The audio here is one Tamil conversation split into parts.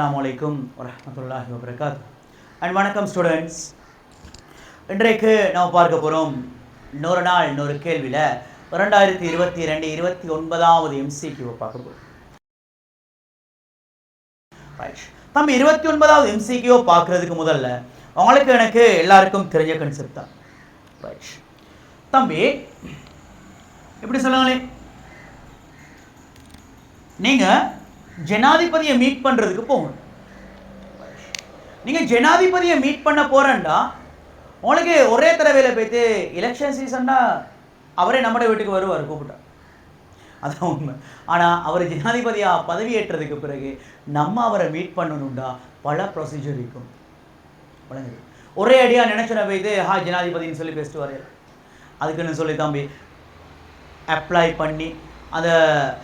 அஸ்ஸலாமு வரமத்துல்லாஹி வபரகாத் அண்ட் வணக்கம் ஸ்டூடெண்ட்ஸ் இன்றைக்கு நாம் பார்க்க போகிறோம் இன்னொரு நாள் இன்னொரு கேள்வியில் இரண்டாயிரத்தி இருபத்தி ரெண்டு இருபத்தி ஒன்பதாவது எம்சிக்யூவை பார்க்க போகிறோம் ரைட் நம்ம இருபத்தி ஒன்பதாவது எம்சிக்யூ பார்க்குறதுக்கு முதல்ல உங்களுக்கு எனக்கு எல்லாருக்கும் தெரிஞ்ச கன்செப்ட் தான். ரைட் தம்பி எப்படி சொல்லுங்களே நீங்கள் ஜனாதிபதியை மீட் பண்ணுறதுக்கு போகணும். நீங்கள் ஜனாதிபதியை மீட் பண்ண போகிறேன்டா உங்களுக்கு ஒரே தடவையில் போய்த்து எலெக்ஷன் சீசன்னா அவரே நம்ம வீட்டுக்கு வருவார் கூப்பிட்டா. அதான் உண்மை. ஆனால் அவர் ஜனாதிபதியாக பதவியேற்றதுக்கு பிறகு நம்ம அவரை மீட் பண்ணணும்டா பல ப்ரொசீஜர் இருக்கும். வழங்குது. ஒரே அடியாக நினச்சின போய்த்து ஹா ஜனாதிபதின்னு சொல்லி பேசிட்டு வரையல. அதுக்குன்னு சொல்லி தம்பி அப்ளை பண்ணி அதை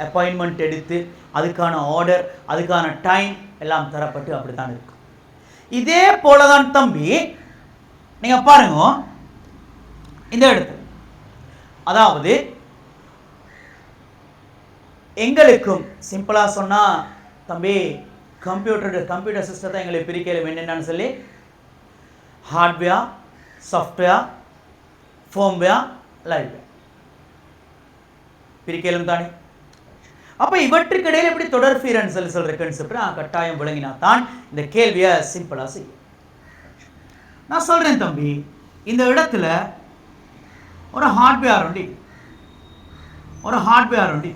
அப்பாயின்மெண்ட் எடுத்து அதுக்கான ஆர்டர் அதுக்கான டைம் எல்லாம் தரப்பட்டு அப்படி தான் இருக்கும். இதே போல தான் தம்பி நீங்கள் பாருங்க இந்த இடத்துல. அதாவது எங்களுக்கும் சிம்பிளாக சொன்னால் தம்பி கம்ப்யூட்டர் கம்ப்யூட்டர் சிஸ்டத்தை எங்களை பிரிக்கல என்னென்னு சொல்லி ஹார்ட்வேர் சாஃப்ட்வேர் ஃபோம்வேர் லைவ்வேர் பிரிக்கலும் தானே? அப்போ இவற்றுக்கிடையில் எப்படி தொடர் ஃபீரன்ஸ் சொல்ற கன்செப்ட் நான் கட்டாயம் விளங்கினா தான் இந்த கேள்வியை சிம்பிளாக செய்யும். நான் சொல்றேன் தம்பி இந்த இடத்துல ஒரு ஹார்ட்வேர் உண்டு. ஒரு ஹார்ட்வேர் உண்டு.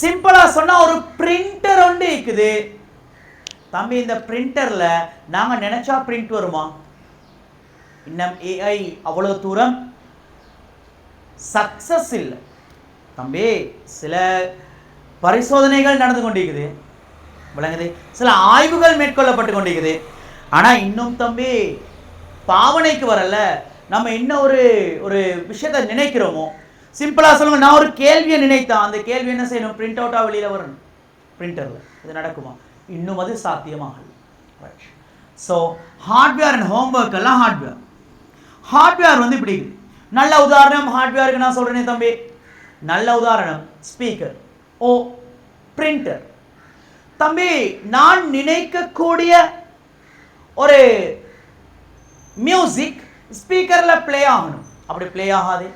சிம்பிளா சொன்னா ஒரு பிரிண்டர் ஒன்று இருக்குது. தம்பி இந்த பிரிண்டர்ல நாங்க நினைச்சா பிரிண்ட் வருமா? இன்னும் ஏஐ அவ்வளோ தூரம் சக்சஸ் இல்லை. தம்பி சில பரிசோதனைகள் நடந்து கொண்டிருக்குது. விளங்குது. சில ஆய்வுகள் மேற்கொள்ளப்பட்டு கொண்டிருக்குது. ஆனால் இன்னும் தம்பி பாவனைக்கு வரல. நம்ம என்ன ஒரு ஒரு விஷயத்தை நினைக்கிறோமோ சிம்பிளாக சொல்லுங்க. நான் ஒரு கேள்வியை நினைத்தேன். அந்த கேள்வி என்ன செய்யணும்? பிரிண்ட் அவுட்டாக வெளியில் வரணும். பிரிண்டரில் இது நடக்குமா? இன்னும் அது சாத்தியமாகல. ஸோ ஹார்ட்வேர் அண்ட் ஹோம்ஒர்க் எல்லாம் ஹார்ட்வேர் ஹார்ட்வேர் வந்து இப்படி இருக்குது. நல்ல உதாரணம் ஹார்ட்வேருக்கு நான் சொல்கிறேனே தம்பி. நல்ல உதாரணம் ஸ்பீக்கர் ஓ பிரிண்டர் தம்பி நான் நினைக்கக்கூடிய ஒரு மியூசிக் ஸ்பீக்கரில் ப்ளே ஆகணும். அப்படி ப்ளே ஆகாது.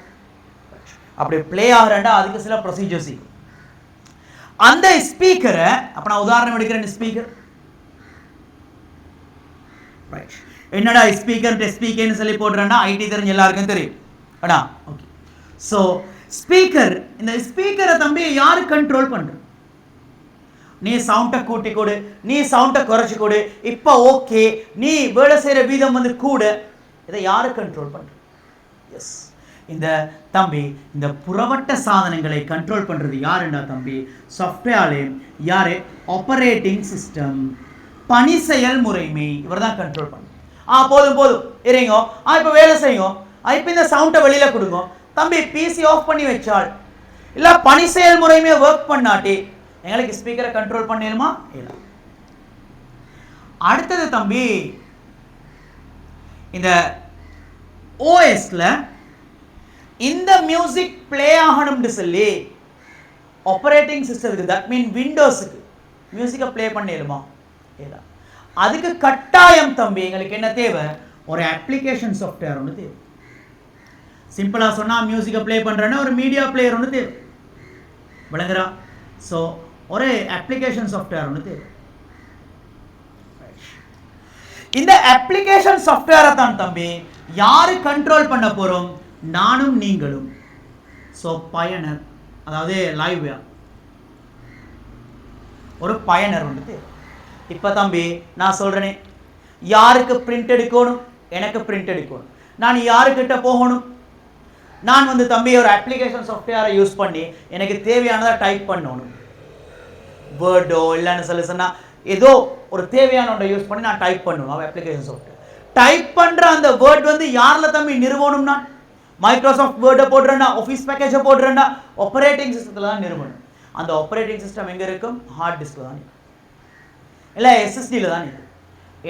அப்படி ப்ளே ஆகிறேன்டா அதுக்கு சில ப்ரொசீஜர்ஸ் இருக்கும் அந்த ஸ்பீக்கரை அப்போ நான் உதாரணம் எடுக்கிறேன் ஸ்பீக்கர் என்னடா ஸ்பீக்கர் ஸ்பீக்கர்னு சொல்லி போடுறேன்னா ஐடி தெரிஞ்ச எல்லாருக்கும் தெரியும். அடா ஓகே ஸோ ஸ்பீக்கர் இந்த ஸ்பீக்கரை தம்பி யார் கண்ட்ரோல் பண்ணுற நீ சவுண்டை கூட்டி கொடு நீ சவுண்டை குறைச்சி கொடு இப்போ ஓகே நீ வேலை செய்கிற வீதம் வந்து கூட. இதை யாரு கண்ட்ரோல் பண்ணுற எஸ் இந்த தம்பி இந்த புறவட்ட சாதனங்களை கண்ட்ரோல் பண்ணுறது யாருன்னா தம்பி? சாஃப்ட்வேர்லே யார்? ஆப்பரேட்டிங் சிஸ்டம் பணி செயல் முறைமை இவர் தான் கண்ட்ரோல் பண்ணும். ஆ போதும் போதும். இறங்கோ ஆ இப்போ வேலை செய்யும். இப்போ இந்த சவுண்டை வெளியில் கொடுங்க. தம்பி பிசி ஆஃப் பண்ணி வச்சால் இல்லை பணி செயல்முறையுமே ஒர்க் பண்ணாட்டி எங்களுக்கு ஸ்பீக்கரை கண்ட்ரோல் பண்ணிடுமா? இல்லை. அடுத்தது தம்பி இந்த ஓஎஸ்ல இந்த மியூசிக் ப்ளே ஆகணும்னு சொல்லி ஆப்பரேட்டிங் சிஸ்டத்துக்கு தட் மீன் விண்டோஸுக்கு மியூசிக்கை ப்ளே பண்ணிடுமா? இல்லை. அதுக்கு கட்டாயம் தம்பி எங்களுக்கு என்ன தேவை? ஒரு அப்ளிகேஷன் சாஃப்ட்வேர் ஒன்று தேவை. சிம்பிளாக சொன்னால் மியூசிக்கை ப்ளே பண்ணுறேன்னா ஒரு மீடியா பிளேயர் ஒன்று தேவை. விளங்குறா? ஸோ ஒரே அப்ளிகேஷன் சாஃப்ட்வேர் ஒன்று தேவை. இந்த அப்ளிகேஷன் சாஃப்ட்வேரை தான் தம்பி யாரு கண்ட்ரோல் பண்ண போகிறோம் நானும் நீங்களும். ஸோ பயனர் அதாவது லைவ் ஒரு பயனர் வந்துட்டு இப்போ தம்பி நான் சொல்கிறேனே யாருக்கு பிரிண்ட் எடுக்கணும்? எனக்கு பிரிண்ட் எடுக்கணும். நான் யாருக்கிட்ட போகணும்? நான் வந்து தம்பி ஒரு அப்ளிகேஷன் சாஃப்ட்வேரை யூஸ் பண்ணி எனக்கு தேவையானதை டைப் பண்ணணும். வேர்டோ இல்லைன்னு சொல்லி சொன்னால் ஏதோ ஒரு தேவையான ஒன்றை யூஸ் பண்ணி நான் டைப் பண்ணணும் அப்ளிகேஷன் சாஃப்ட்வேர் டைப் பண்ணுற அந்த வேர்ட் வந்து யாரில் தம்பி நிறுவனம்னா மைக்ரோசாஃப்ட் வேர்டை போடுறேன்னா ஆஃபீஸ் பேக்கேஜை போடுறேன்னா ஆப்ரேட்டிங் சிஸ்டத்தில் தான் நிறுவனம். அந்த ஆப்ரேட்டிங் சிஸ்டம் எங்கே இருக்கும்? ஹார்ட் டிஸ்கில் தான் இருக்கும். இல்லை எஸ்எஸ்டியில் தான் இருக்கும்.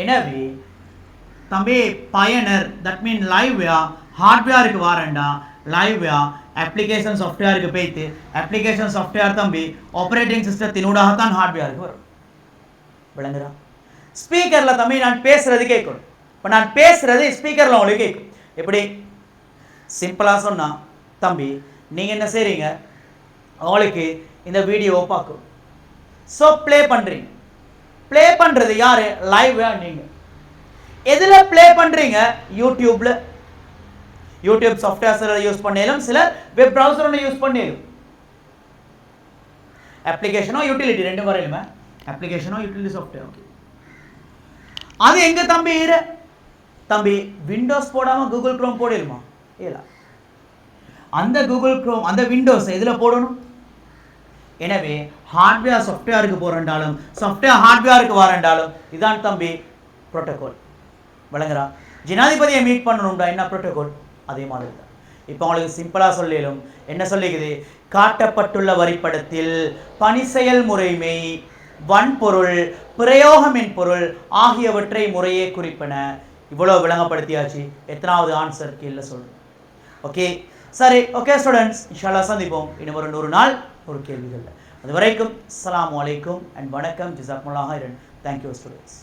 எனவே தம்பி பயனர் தட் மீன் லைவ்யா ஹார்ட்வேருக்கு வாரண்டா லைவ்யா அப்ளிகேஷன் சாஃப்ட்வேருக்கு போய்த்து அப்ளிகேஷன் சாஃப்ட்வேர் தம்பி ஆப்ரேட்டிங் சிஸ்டத்தினூடாக தான் ஹார்ட்வேருக்கு வரும். விளங்குதா? ஸ்பீக்கரில் தம்பி நான் பேசுறது கேட்கணும். இப்போ நான் பேசுறது ஸ்பீக்கரில் உங்களுக்கு கேட்கும். எப்படி? சிம்பிளாக சொன்னால் தம்பி நீங்கள் என்ன செய்கிறீங்க அவளுக்கு இந்த வீடியோவை பார்க்கும். ஸோ ப்ளே பண்ணுறீங்க ப்ளே பண்ணுறது யார்? லைவா நீங்கள் எதில் ப்ளே பண்ணுறீங்க யூடியூப்பில் யூடியூப் சாஃப்ட்வேர் யூஸ் பண்ணிடும் சிலர் வெப் ப்ரௌசர் ஒன்று யூஸ் பண்ணிடும் அப்ளிகேஷனோ யூட்டிலிட்டி ரெண்டு வரையிலுமே. அப்ளிகேஷனோ யூட்டிலிட்டி சாஃப்ட்வேர் ஓகே அது எங்க தம்பி இரு? தம்பி விண்டோஸ் போடாம கூகுள் க்ரோம் போடலுமா? இல்ல அந்த கூகுள் க்ரோம் அந்த விண்டோஸ் எதுல போடணும்? எனவே ஹார்ட்வேர் சாஃப்ட்வேருக்கு போறண்டாலும் சாஃப்ட்வேர் ஹார்ட்வேருக்கு வரண்டாலும் இதான் தம்பி ப்ரோட்டோகால் விளங்குறா? ஜனாதிபதியை மீட் பண்ணணும்டா என்ன ப்ரோட்டோகால் அதே மாதிரி தான் இப்போ உங்களுக்கு சிம்பிளாக சொல்லிடும் என்ன சொல்லிக்குது காட்டப்பட்டுள்ள வரிப்படத்தில் பணி செயல் முறைமை வன்பொருள் பிரயோகமின் பொருள் ஆகியவற்றை முறையே குறிப்பன. இவ்வளோ விளங்கப்படுத்தியாச்சு. எத்தனாவது ஆன்சர் கீழே சொல்லு. ஓகே சரி ஓகே ஸ்டூடெண்ட்ஸ் இன்ஷால்லா சந்திப்போம். இன்னும் ஒரு நூறு நாள் ஒரு கேள்விகள் அது வரைக்கும் அஸ்லாம் அலைக்கும் அண்ட் வணக்கம். ஜிசாக்முல்லாஹ் தேங்க்யூ ஸ்டூடெண்ட்ஸ்